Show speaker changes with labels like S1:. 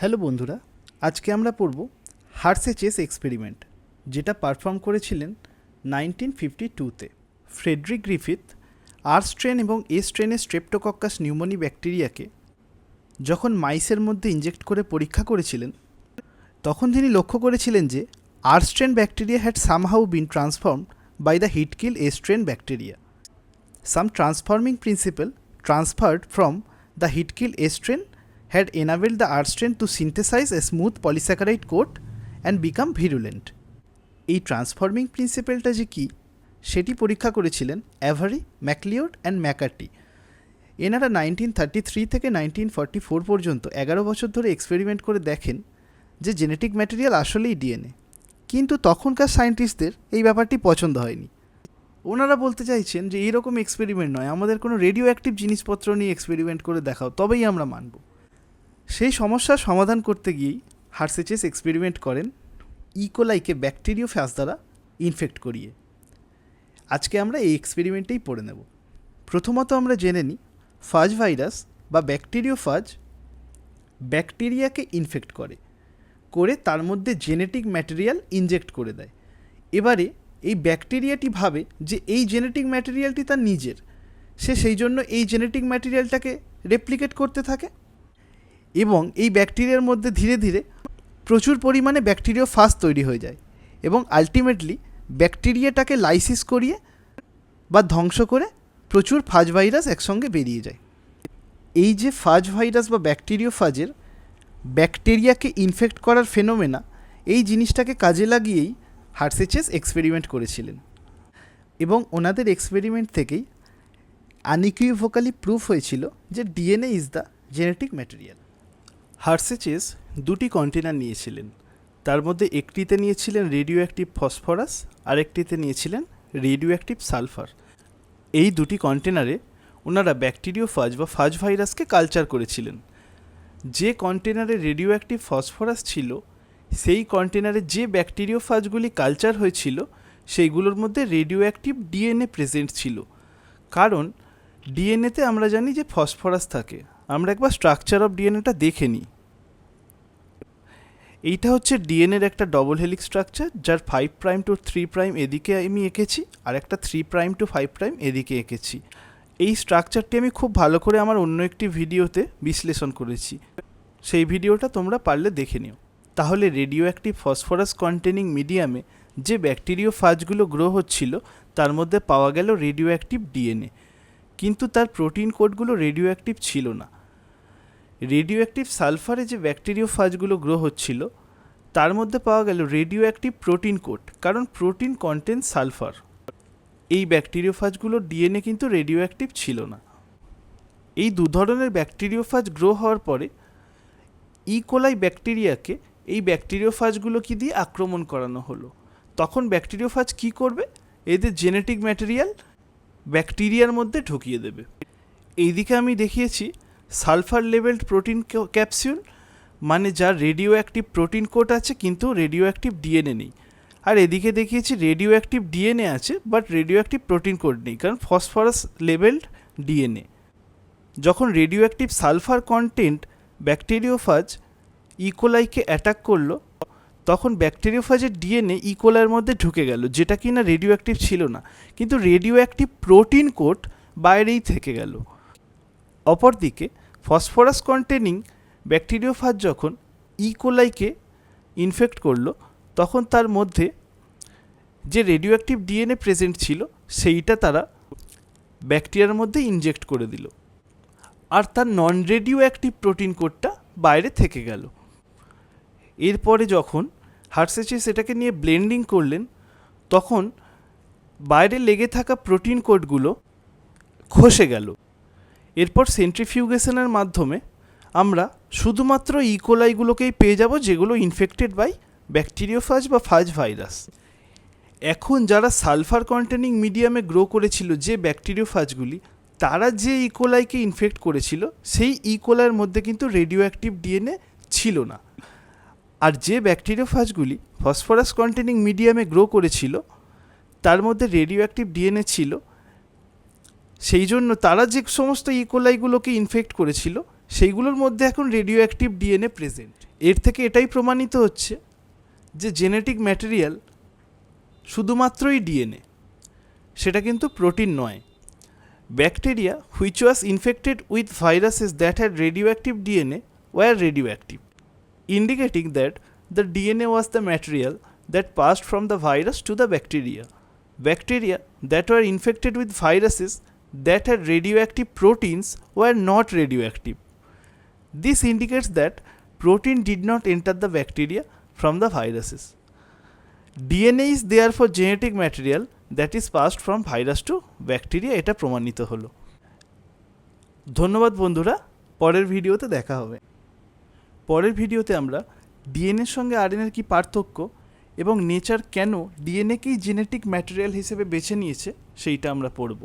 S1: Hello বন্ধুরা, আজকে আমরা পড়ব হার্সেচেস এক্সপেরিমেন্ট, যেটা পারফর্ম করেছিলেন নাইনটিন ফিফটি টুতে। ফ্রেডরিক গ্রিফিথ, আর স্ট্রেন এবং এ স্ট্রেনের স্ট্রেপ্টোকক্কাস নিউমোনি ব্যাকটেরিয়াকে যখন মাইসের মধ্যে ইনজেক্ট করে পরীক্ষা করেছিলেন, তখন তিনি লক্ষ্য করেছিলেন যে R strain bacteria had somehow been transformed by the heat kill a strain bacteria Some transforming principle transferred from the Hitkill A strain had enabled the R strain to synthesize a smooth polysaccharide coat and become virulent. এই transforming প্রিন্সিপালটা যে কী, সেটি পরীক্ষা করেছিলেন অ্যাভারি McLeod and McCarty এনারা nineteen thirty three থেকে nineteen forty four পর্যন্ত এগারো বছর ধরে এক্সপেরিমেন্ট করে দেখেন যে জেনেটিক ম্যাটেরিয়াল আসলেই ডিএনএ কিন্তু তখনকার সায়েন্টিস্টদের এই ব্যাপারটি পছন্দ হয়নি। ওনারা বলতে চাইছেন যে, এইরকম এক্সপেরিমেন্ট নয়, আমাদের কোনো রেডিও অ্যাক্টিভ জিনিসপত্র নিয়ে এক্সপেরিমেন্ট করে দেখাও, তবেই আমরা মানব। সেই সমস্যার সমাধান করতে গিয়েই হার্সেচেস এক্সপেরিমেন্ট করেন ইকোলাইকে ব্যাকটেরিও ফ্যাস দ্বারা ইনফেক্ট করিয়ে। আজকে আমরা এই এক্সপেরিমেন্টেই পড়ে নেব। প্রথমত আমরা জেনে নিই, ফাজ ভাইরাস বা ব্যাকটেরিও ফাজ ব্যাকটেরিয়াকে ইনফেক্ট করে করে তার মধ্যে জেনেটিক ম্যাটেরিয়াল ইনজেক্ট করে দেয়। এবারে এই ব্যাকটেরিয়াটি ভাবে যে এই জেনেটিক ম্যাটেরিয়ালটি তার নিজের, সে সেই জন্য এই জেনেটিক ম্যাটেরিয়ালটাকে রেপ্লিকেট করতে থাকে। এবং এই ব্যাকটেরিয়ার মধ্যে ধীরে ধীরে প্রচুর পরিমাণে ব্যাকটেরিয়া ফাস তৈরি হয়ে যায় এবং আলটিমেটলি ব্যাকটেরিয়াটাকে লাইসিস করিয়ে বা ধ্বংস করে প্রচুর ফাজ ভাইরাস একসঙ্গে বেরিয়ে যায়। এই যে ফাজ ভাইরাস বা ব্যাকটেরিও ফাজের ব্যাকটেরিয়াকে ইনফেক্ট করার ফেনোমেনা এই জিনিসটাকে কাজে লাগিয়েই হার্সেচেস এক্সপেরিমেন্ট করেছিলেন। এবং ওনাদের এক্সপেরিমেন্ট থেকেই আনিকুইভোকালি প্রুফ হয়েছিল যে DNA is the genetic material Hershey Chase দুটি কন্টেনার নিয়েছিলেন। তার মধ্যে একটিতে নিয়েছিলেন রেডিও অ্যাক্টিভ ফসফরাস আর একটিতে নিয়েছিলেন রেডিও অ্যাক্টিভ সালফার এই দুটি কন্টেনারে ওনারা ব্যাকটেরিও ফাজ বা ফাজ ভাইরাসকে কালচার করেছিলেন। যে কন্টেনারে রেডিও অ্যাক্টিভ ফসফরাস ছিল, সেই কন্টেনারে যে ব্যাকটেরিও ফাজগুলি কালচার হয়েছিল, সেইগুলোর মধ্যে রেডিও অ্যাক্টিভ ডিএনএ প্রেজেন্ট ছিল। কারণ ডিএনএতে আমরা জানি যে ফসফরাস থাকে। আমরা একবার স্ট্রাকচার অফ ডিএনএটা দেখে নিই। এইটা হচ্ছে ডিএনএর একটা ডবল হেলিক স্ট্রাকচার যার five prime to three prime এদিকে আমি এঁকেছি, আর একটা three prime to five prime এদিকে এঁকেছি। এই স্ট্রাকচারটি আমি খুব ভালো করে আমার অন্য একটি ভিডিওতে বিশ্লেষণ করেছি। সেই ভিডিওটা তোমরা পারলে দেখে নিও। তাহলে রেডিও অ্যাক্টিভ ফসফরাস কন্টেনিং মিডিয়ামে যে ব্যাকটেরিও ফাজগুলো গ্রো হচ্ছিল, তার মধ্যে পাওয়া গেল রেডিও অ্যাক্টিভ ডিএনএ কিন্তু তার প্রোটিন কোডগুলো রেডিও অ্যাক্টিভ ছিল না। রেডিও অ্যাক্টিভ সালফারে যে ব্যাকটেরিও ফাজগুলো গ্রো হচ্ছিল, তার মধ্যে পাওয়া গেল রেডিও অ্যাক্টিভ প্রোটিন কোট কারণ প্রোটিন কন্টেন্ট সালফার। এই ব্যাকটেরিওফাজগুলোর ডিএনএ কিন্তু রেডিও অ্যাক্টিভ ছিল না। এই দু ধরনের ব্যাকটেরিওফাজ গ্রো হওয়ার পরে ইকোলাই ব্যাকটেরিয়াকে এই ব্যাকটেরিওফাজগুলো কি দিয়ে আক্রমণ করানো হলো? তখন ব্যাকটেরিওফাজ কি করবে? এদের জেনেটিক ম্যাটেরিয়াল ব্যাকটেরিয়ার মধ্যে ঢুকিয়ে দেবে। এইদিকে আমি দেখিয়েছি সালফার লেভেলড প্রোটিন ক্যাপসিউল মানে যার রেডিও অ্যাক্টিভ প্রোটিন কোট আছে, কিন্তু রেডিও অ্যাক্টিভ ডিএনএ নেই। আর এদিকে দেখিয়েছি রেডিও অ্যাক্টিভ ডিএনএ আছে but radioactive protein coat নেই, কারণ ফসফরাস লেভেলড ডিএনএ যখন radioactive sulphur content bacteriophage ইকোলাইকে অ্যাটাক করল, তখন ব্যাকটেরিওফাজের ডিএনএ ইকোলাইয়ের মধ্যে ঢুকে গেল, যেটা কি না রেডিও অ্যাক্টিভ ছিল না। কিন্তু রেডিও অ্যাক্টিভ প্রোটিন কোট বাইরেই থেকে গেল। অপরদিকে ফসফরাস কন্টেনিং ব্যাকটেরিওফাজ যখন ইকোলাইকে ইনফেক্ট করল, তখন তার মধ্যে যে রেডিও অ্যাক্টিভ ডিএনএ প্রেজেন্ট ছিল, সেইটা তারা ব্যাকটেরিয়ার মধ্যে ইনজেক্ট করে দিল। আর তার নন রেডিও অ্যাক্টিভ প্রোটিন কোডটা বাইরে থেকে গেল। এরপরে যখন হার্সেচে সেটাকে নিয়ে ব্লেন্ডিং করলেন, তখন বাইরে লেগে থাকা প্রোটিন কোডগুলো খসে গেল। এরপর সেন্ট্রিফিউগেশনের মাধ্যমে আমরা শুধুমাত্র ইকোলাইগুলোকেই পেয়ে যাব যেগুলো ইনফেক্টেড বাই ব্যাকটেরিওফাজ বা ফাজ ভাইরাস এখন যারা সালফার কন্টেনিং মিডিয়ামে গ্রো করেছিল যে ব্যাকটেরিওফাজগুলি তারা যে ইকোলাইকে ইনফেক্ট করেছিল, সেই ইকোলাইয়ের মধ্যে কিন্তু রেডিও অ্যাক্টিভ ডিএনএ ছিল না। আর যে ব্যাকটেরিওফাজগুলি ফসফরাস কন্টেনিং মিডিয়ামে গ্রো করেছিল, তার মধ্যে রেডিও অ্যাক্টিভ ডিএনএ ছিল সেই জন্য তারা যে সমস্ত ইকোলাইগুলোকে ইনফেক্ট করেছিল, সেইগুলোর মধ্যে এখন রেডিও অ্যাক্টিভ ডিএনএ প্রেজেন্ট এর থেকে এটাই প্রমাণিত হচ্ছে যে জেনেটিক ম্যাটেরিয়াল শুধুমাত্রই ডিএনএ সেটা কিন্তু প্রোটিন নয়। Bacteria which was infected with viruses that had radioactive DNA were radioactive indicating that the DNA was the material that passed from the virus to the bacteria bacteria that were infected with viruses that had radioactive proteins were not radioactive. This indicates that protein did not enter the bacteria from the viruses. DNA is therefore genetic material that is passed from virus to bacteria এটা প্রমাণিত হলো ধন্যবাদ বন্ধুরা পরের ভিডিওতে দেখা হবে পরের ভিডিওতে আমরা ডিএনএর সঙ্গে আরএনএর কী পার্থক্য এবং নেচার কেন ডিএনএকেই জেনেটিক ম্যাটেরিয়াল হিসেবে বেছে নিয়েছে সেইটা আমরা পড়ব